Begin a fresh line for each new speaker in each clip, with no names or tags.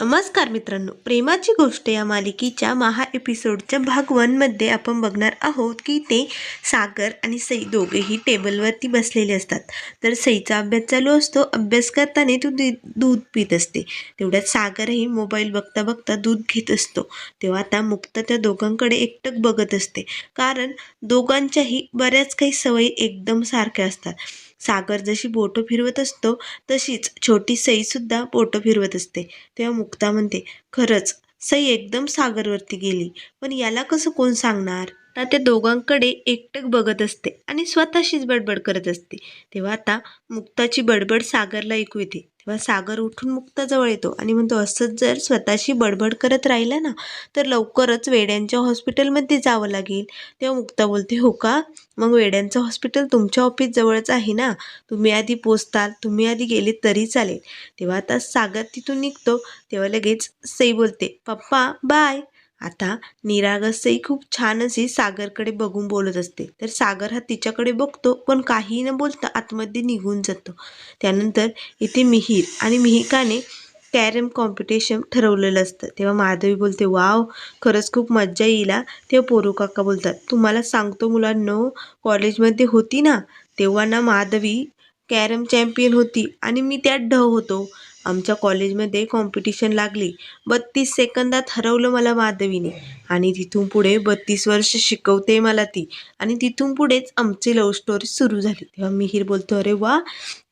नमस्कार मित्रांनो प्रेमाची गोष्ट या मालिकेच्या महा एपिसोडच्या भाग वनमध्ये आपण बघणार आहोत की ते सागर आणि सई दोघेही टेबलवरती बसलेले असतात. तर सईचा अभ्यास चालू असतो. अभ्यास करताना तू दूध पित असते. तेवढ्यात सागरही मोबाईल बघता बघता दूध घेत असतो. तेव्हा आता मुक्त त्या दोघांकडे एकटक बघत असते. कारण दोघांच्याही बऱ्याच काही सवयी एकदम सारख्या असतात. सागर जशी बोटं फिरवत असतो तशीच छोटी सईसुद्धा बोटं फिरवत असते. तेव्हा मुक्ता म्हणते खरंच सई एकदम सागरवरती गेली. पण याला कसं कोण सांगणार? आता त्या दोघांकडे एकटक बघत असते आणि स्वतःशीच बडबड करत असते. तेव्हा आता मुक्ताची बडबड सागरला ऐकू येते. तेव्हा सागर उठून मुक्ताजवळ येतो. आणि म्हणतो असंच जर स्वतःशी बडबड करत राहिला ना तर लवकरच वेड्यांच्या हॉस्पिटलमध्ये जावं लागेल. तेव्हा मुक्ता बोलते हो का? मग वेड्यांचं हॉस्पिटल तुमच्या ऑफिस जवळच आहे ना? तुम्ही आधी पोचताल तुम्ही आधी गेले तरी चालेल. तेव्हा आता सागर तिथून निघतो तेव्हा लगेच सई बोलते पप्पा बाय आता निरागस खूप छान अशी सागरकडे बघून बोलत असते. तर सागर हा तिच्याकडे बघतो पण काही न बोलता आतमध्ये निघून जातो. त्यानंतर इथे मिहीर आणि मिहिकाने कॅरम कॉम्पिटिशन ठरवलेलं असतं. तेव्हा माधवी बोलते वाव खरंच खूप मज्जा येईल तेव्हा पोरू काका बोलतात तुम्हाला सांगतो मुलांनो कॉलेजमध्ये होती ना तेव्हा ना माधवी कॅरम चॅम्पियन होती आणि मी त्यात ढ होतो. आमच्या कॉलेजमध्ये कॉम्पिटिशन लागली. बत्तीस सेकंदात हरवलं मला माधवीने. आणि तिथून पुढे बत्तीस वर्ष शिकवते मला ती. आणि तिथून पुढेच आमची लव्ह स्टोरी सुरू झाली. तेव्हा मिहीर बोलतो अरे वा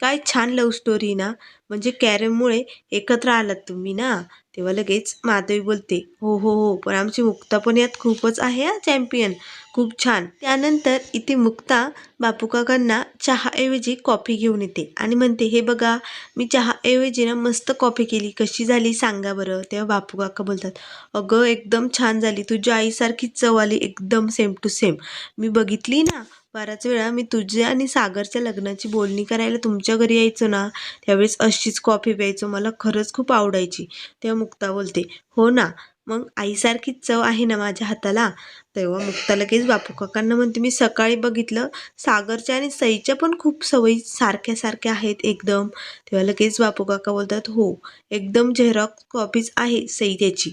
काय छान लव्ह स्टोरी ना. म्हणजे कॅरममुळे एकत्र आलात तुम्ही ना. तेव्हा लगेच माधवी बोलते हो हो हो पण आमची मुक्ता पण यात खूपच आहे हा चॅम्पियन. खूप छान. त्यानंतर इथे मुक्ता बापू काकांना चहाऐवजी कॉफी घेऊन येते आणि म्हणते हे बघा मी चहाऐवजी ना मस्त कॉफी केली. कशी झाली सांगा बरं. तेव्हा बापू काका बोलतात अगं एकदम छान झाली. तुझ्या आईसारखी चव आली. एकदम सेम टू सेम मी बघितली ना बऱ्याच वेळा मी तुझ्या आणि सागरच्या लग्नाची बोलणी करायला तुमच्या घरी यायचो ना त्यावेळेस अशीच कॉफी प्यायचो मला खरंच खूप आवडायची. तेव्हा मुक्ता बोलते हो ना मग आईसारखीच चव आहे ना माझ्या हाताला? तेव्हा मुक्ता लगेच बापू काकांना म्हणते मी सकाळी बघितलं सागरच्या आणि सईच्या पण खूप सवयी सारख्या सारख्या आहेत एकदम. तेव्हा लगेच बापू काका बोलतात हो एकदम झेरॉक्स कॉपीज आहे सई त्याची.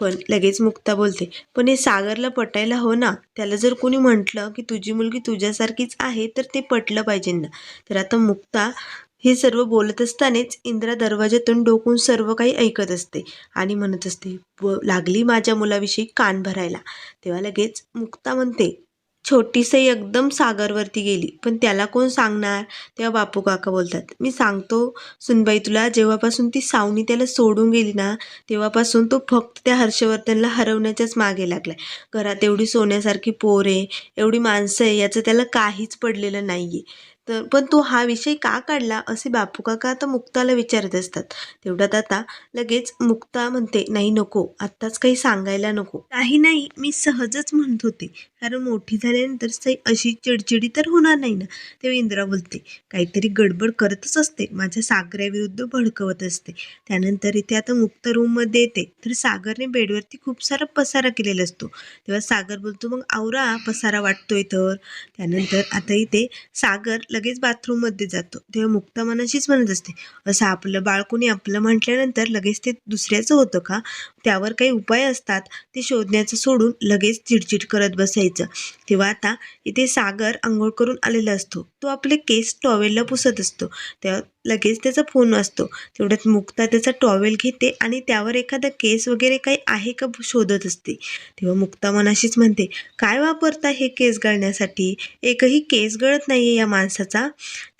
पण लगेच मुक्ता बोलते पण हे सागरला पटायला हो ना? त्याला जर कोणी म्हटलं की तुझी मुलगी तुझ्यासारखीच आहे तर ते पटलं पाहिजे ना? तर आता मुक्ता हे सर्व बोलत असतानाच इंद्रा दरवाजातून डोकून सर्व काही ऐकत असते आणि म्हणत असते व लागली माझ्या मुलाविषयी कान भरायला. तेव्हा लगेच मुक्ता म्हणते छोटीसई एकदम सागरवरती गेली. पण त्याला कोण सांगणार? तेव्हा बापू काका बोलतात मी सांगतो सुनबाई तुला जेव्हापासून ती सावनी त्याला सोडून गेली ना तेव्हापासून तो फक्त त्या हर्षवर्धनला हरवण्याच्याच मागे लागलाय. घरात एवढी सोन्यासारखी पोर आहे एवढी माणसं आहे याचं त्याला काहीच पडलेलं नाही आहे तर पण तू हा विषय का काढला? असे बापू काका आता मुक्ताला विचारत असतात. तेवढ्यात आता लगेच मुक्ता म्हणते नाही नको आत्ताच काही सांगायला नको. काही नाही मी सहजच म्हणत होते. कारण मोठी झाल्यानंतर सई अशी चिडचिडी तर होणार नाही ना? तेव्हा इंदिरा बोलते काहीतरी गडबड करतच असते. माझ्या सागराविरुद्ध भडकवत असते. त्यानंतर इथे आता मुक्त रूममध्ये येते. तर सागरने बेडवरती खूप सारा पसारा केलेला असतो. तेव्हा सागर बोलतो मग आवरा पसारा वाटतोय तर. त्यानंतर आता इथे सागर लगेच बाथरूममध्ये जातो. तेव्हा मुक्ता मनाशीच म्हणत असते असं आपलं बाळ कोणी आपलं म्हटल्यानंतर लगेच ते दुसऱ्याचं होतं का? त्यावर काही उपाय असतात ते शोधण्याचं सोडून लगेच चिडचिड करत बसायचं. तेव्हा आता इथे सागर आंघोळ करून आलेला असतो. तो आपले केस टॉवेलला पुसत असतो. तेव्हा लगेच त्याचा फोन असतो तेवढ्यात मुक्ता त्याचा टॉवेल घेते आणि त्यावर एखादा केस वगैरे काही आहे का शोधत असते. तेव्हा मुक्ता मनाशीच म्हणते काय वापरता हे केस गळण्यासाठी? एकही केस गळत नाही आहे या माणसाचा.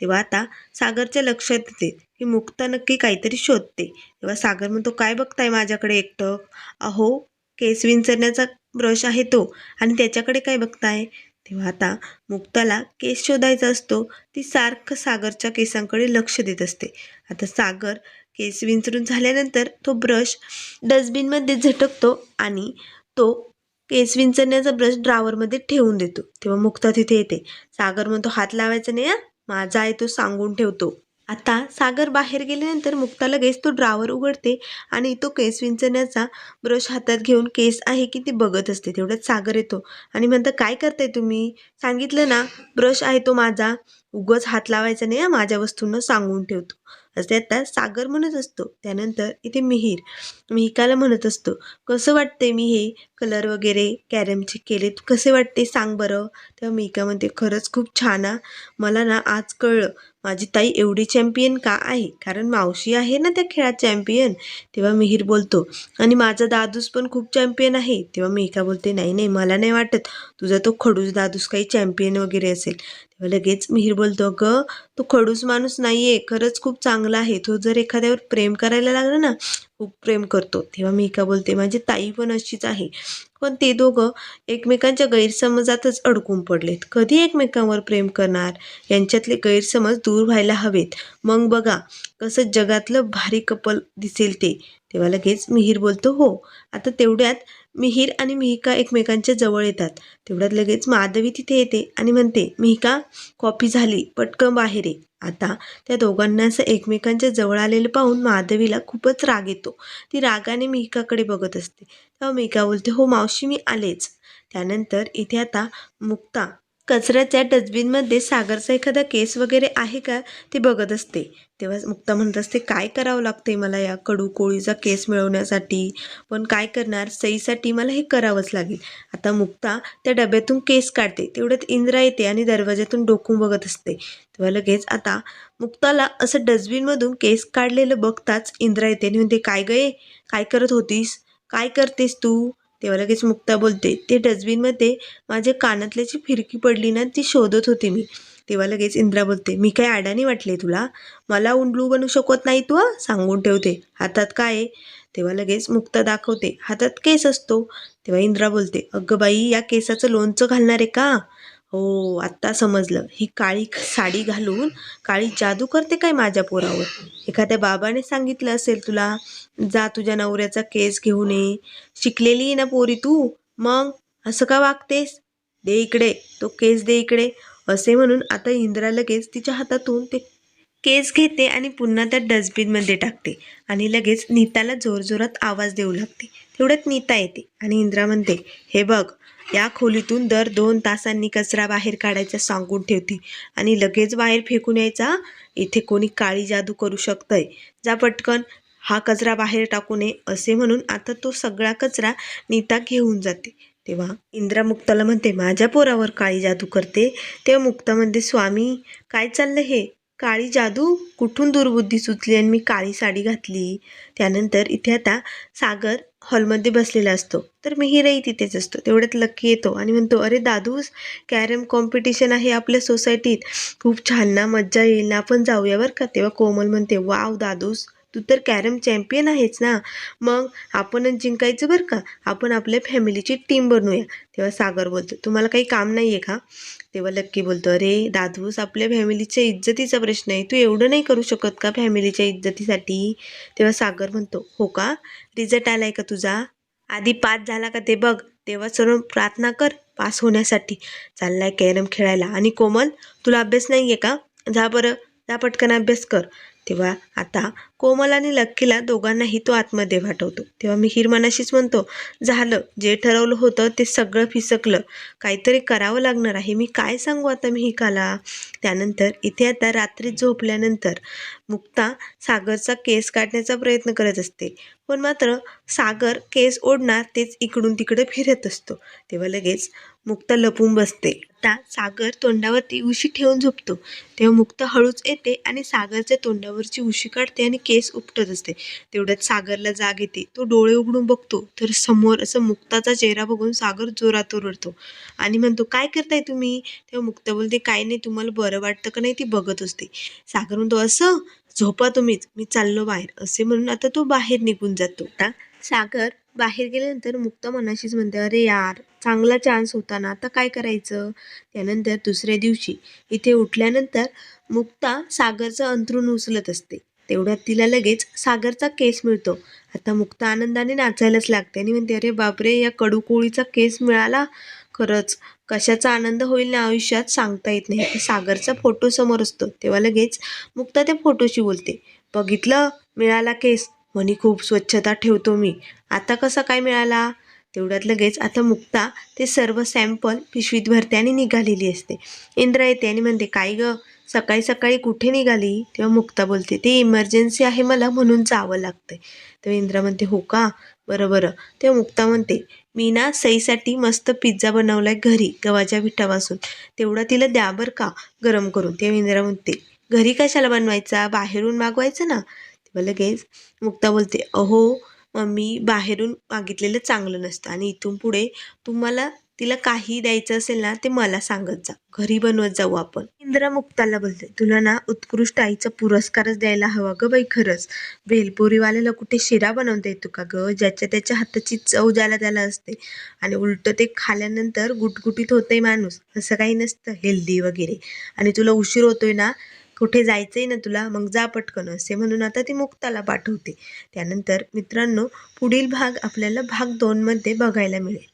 तेव्हा आता सागरच्या लक्षात येते की मुक्ता नक्की काहीतरी शोधते. तेव्हा सागर म्हणतो काय बघताय माझ्याकडे एकटं? अहो केस विंचरण्याचा ब्रश आहे तो. आणि त्याच्याकडे काय बघताय? तेव्हा आता मुक्ताला केस शोधायचा असतो ती सारखं सागरच्या केसांकडे लक्ष देत असते. आता सागर केस विंचरून झाल्यानंतर तो ब्रश डस्टबिनमध्ये झटकतो आणि तो केस विंचरण्याचा ब्रश ड्रावरमध्ये ठेवून देतो. तेव्हा मुक्ता तिथे येते. सागर म्हणतो हात लावायचा नाही हा? माझा आहे तो सांगून ठेवतो. आता सागर बाहेर गेल्यानंतर मुक्ता लगेच तो ड्रावर उघडते आणि तो केस विंचण्याचा ब्रश हातात घेऊन केस आहे की ती बघत असते. तेवढ्यात सागर येतो आणि म्हणतं काय करताय तुम्ही? सांगितलं ना ब्रश आहे तो माझा. उगच हात लावायचा नाही माझ्या वस्तूंना सांगून ठेवतो. असे आता सागर म्हणत असतो. त्यानंतर इथे मिहीर. मिहिकाला म्हणत असतो कसं वाटते मी हे कलर वगैरे कॅरमचे केले कसे वाटते सांग बरं. तेव्हा मिहिका म्हणते खरंच खूप छान आ. मला ना आज कळलं माझी ताई एवढी चॅम्पियन का आहे? कारण मावशी आहे ना त्या खेळात चॅम्पियन तेव्हा मिहीर बोलतो आणि माझा दादूस पण खूप चॅम्पियन आहे. तेव्हा मिहिका बोलते नाही नाही मला नाही वाटत. तुझा तो खडूस दादूस काही चॅम्पियन वगैरे असेल. तेव्हा लगेच मिहीर बोलतो ग तो खडूस माणूस नाहीये खरंच खूप चांगला आहे. तो जर एखाद्यावर प्रेम करायला लागला ना खूप प्रेम करतो. तेव्हा मिहिका बोलते माझी ताई पण अशीच आहे. पण ते दोघं एकमेकांच्या गैरसमजातच अडकून पडलेत. कधी एकमेकांवर प्रेम करणार? यांच्यातले गैरसमज दूर व्हायला हवेत. मग बघा कसं जगातलं भारी कपल दिसेल ते. तेव्हा लगेच मिहीर बोलतो हो आता तेवढ्यात मिहीर आणि मिहिका एकमेकांच्या जवळ येतात. तेवढ्यात लगेच माधवी तिथे येते आणि म्हणते मिहिका कॉफी झाली पटकन बाहेर ये. आता त्या दोघांना असं एकमेकांच्या जवळ आलेलं पाहून माधवीला खूपच राग येतो. ती रागाने मिहिकाकडे बघत असते. तेव्हा मिहिका बोलते हो मावशी मी आलेच. त्यानंतर इथे आता मुक्ता कचऱ्याच्या डस्टबिनमध्ये सागरचा एखादा केस वगैरे आहे का? ते बघत असते. तेव्हा मुक्ता म्हणत असते काय करावं लागते मला या कडू कोळीचा केस मिळवण्यासाठी? पण काय करणार? सईसाठी मला हे करावंच लागेल. आता मुक्ता त्या डब्यातून केस काढते. तेवढ्यात इंद्रा येते आणि दरवाज्यातून डोकून बघत असते. तेव्हा लगेच आता मुक्ताला असं डस्टबिनमधून केस काढलेलं बघताच इंद्रा येते आणि म्हणते काय गये काय करत होतीस? काय करतेस तू? तेव्हा लगेच मुक्ता बोलते ते डस्टबिनमध्ये माझ्या कानातल्याची फिरकी पडली ना ती शोधत होते मी. तेव्हा लगेच इंद्रा बोलते मी काय अडाणी वाटले तुला? मला उंडलू बनू शकत नाही तू सांगून ठेवते हातात काय तेव्हा लगेच मुक्ता दाखवते हातात केस असतो. तेव्हा इंद्रा बोलते अगं बाई या केसाचं लोणचं घालणार आहे का? हो आत्ता समजलं. ही काळी साडी घालून काळी जादू करते काय माझ्या पोरावर? एखाद्या बाबाने सांगितलं असेल तुला जा तुझ्या नवऱ्याचा केस घेऊन ये. शिकलेली आहे ना पोरी तू? मग? असं का वागतेस? दे इकडे. तो केस दे इकडे. असे म्हणून आता इंद्रा लगेच तिच्या हातातून ते केस घेते आणि पुन्हा त्या डस्टबिनमध्ये टाकते आणि लगेच नीताला जोरजोरात आवाज देऊ लागते. तेवढ्यात नीता येते आणि इंद्रा म्हणते हे बघ या खोलीतून दर दोन तासांनी कचरा बाहेर काढायचा सांगून ठेवते. आणि लगेच बाहेर फेकून यायचा इथे कोणी काळी जादू करू शकतंय. जा पटकन हा कचरा बाहेर टाकू नये असे म्हणून आता तो सगळा कचरा नीता घेऊन जाते. तेव्हा इंद्रा मुक्ताला म्हणते माझ्या पोरावर काळी जादू करते. तेव्हा मुक्ता म्हणते स्वामी काय चाललं हे? काळी जादू कुठून दुर्बुद्धी सुचली आणि मी काळी साडी घातली? त्यानंतर इथे आता सागर हॉलमध्ये बसलेला असतो. तर मिहीरही तिथेच असतो. तेवढ्यात लक्की येतो आणि म्हणतो अरे दादूस कॅरम कॉम्पिटिशन आहे आपल्या सोसायटीत. खूप छान ना मज्जा येईल ना आपण जाऊया बरं का? तेव्हा कोमल म्हणते वाव दादूस तू तर कॅरम चॅम्पियन आहेस ना. मग आपणच जिंकायचं बरं का? आपण आपल्या फॅमिलीची टीम बनवूया तेव्हा सागर बोलतो तुम्हाला काही काम नाही आहे का? तेव्हा लक्की बोलतो अरे दादूस आपल्या फॅमिलीच्या इज्जतीचा प्रश्न आहे. तू एवढं नाही करू शकत का फॅमिलीच्या इज्जतीसाठी? तेव्हा सागर म्हणतो हो का? रिझल्ट आहे का तुझा? आधी पास झाला का ते बघ. तेव्हा सर्व प्रार्थना कर पास होण्यासाठी. चाललाय कॅरम खेळायला. आणि कोमल तुला अभ्यास नाही आहे का? जा बरं. जा पटकन अभ्यास कर. तेव्हा आता कोमल आणि लक्कीला दोघांनाही तो आतमध्ये पाठवतो. तेव्हा मी हिरमनाशीच म्हणतो झालं जे ठरवलं होतं ते सगळं फिसकलं. काहीतरी करावं लागणार आहे. मी काय सांगू आता मी हिकाला त्यानंतर इथे आता रात्री झोपल्यानंतर मुक्ता सागरचा केस काढण्याचा प्रयत्न करत असते. पण मात्र सागर केस ओढणार तेच इकडून तिकडे फिरत असतो. तेव्हा लगेच मुक्ता लपून बसते. आता सागर तोंडावरती उशी ठेवून झोपतो. तेव्हा मुक्ता हळूच येते आणि सागरच्या तोंडावरची उशी काढते आणि केस उपटत असते. तेवढ्यात सागरला जाग येते. तो डोळे उघडून बघतो. तर समोर असं मुक्ताचा चेहरा बघून सागर जोरात ओरडतो. आणि म्हणतो काय करताय तुम्ही? तेव्हा मुक्ता बोलते काय नाही तुम्हाला बरं वाटतं का नाही ती बघत असते. सागर म्हणतो असं? झोपा तुम्हीच मी चाललो बाहेर. असे म्हणून आता तो बाहेर निघून जातो. आता सागर बाहेर गेल्यानंतर मुक्ता मनाशीच म्हणते अरे यार चांगला चान्स होता ना आता काय करायचं? त्यानंतर दुसऱ्या दिवशी इथे उठल्यानंतर मुक्ता सागरचं अंथरूण उचलत असते. तेवढ्यात तिला लगेच सागरचा केस मिळतो. आता मुक्ता आनंदाने नाचायलाच लागते आणि म्हणते अरे बापरे या कडू कोळीचा केस मिळाला खरंच. कशाचा आनंद होईल ना आयुष्यात सांगता येत नाही. सागरचा फोटो समोर असतो. तेव्हा लगेच मुक्ता त्या फोटोशी बोलते. बघितलं? मिळाला केस. म्हणी खूप स्वच्छता ठेवतो मी. आता कसा काय मिळाला? तेवढ्यात लगेच आता मुक्ता ते सर्व सॅम्पल पिशवीत भरते आणि निघालेली असते. इंद्रा येते आणि म्हणते काय ग? सकाळी सकाळी कुठे निघाली? तेव्हा मुक्ता बोलते ते इमर्जन्सी आहे मला म्हणून जावं लागतंय. तेव्हा इंद्रा म्हणते हो का? बरं बरं. तेव्हा मुक्ता म्हणते मी ना सईसाठी मस्त पिझ्झा बनवलाय घरी गव्हाच्या पिठापासून तेवढा तिला द्या बरं का गरम करून. ते इंदिरा म्हणते घरी कशाला बनवायचा? बाहेरून मागवायचं ना? तेव्हा लगेच मुक्ता बोलते अहो मम्मी बाहेरून मागितलेलं चांगलं नसतं आणि इथून पुढे तुम्हाला तिला काही द्यायचं असेल ना ते मला सांगत जा. घरी बनवत जाऊ आपण. इंदिरा मुक्ताला बोलते तुला ना उत्कृष्ट आईचा पुरस्कारच द्यायला हवा ग बाई खरंच. भेलपुरीवाल्याला कुठे शिरा बनवता येतो का ग? ज्याच्या त्याच्या हाताची चव ज्याला त्याला असते. आणि उलटं ते खाल्यानंतर गुटगुटीत होतंय माणूस. असं काही नसतं हेल्दी वगैरे. आणि तुला उशीर होतोय ना कुठे जायचंय ना तुला मग जा पटकन असे म्हणून आता ती मुक्ताला पाठवते. त्यानंतर मित्रांनो पुढील भाग आपल्याला भाग दोनमध्ये बघायला मिळेल.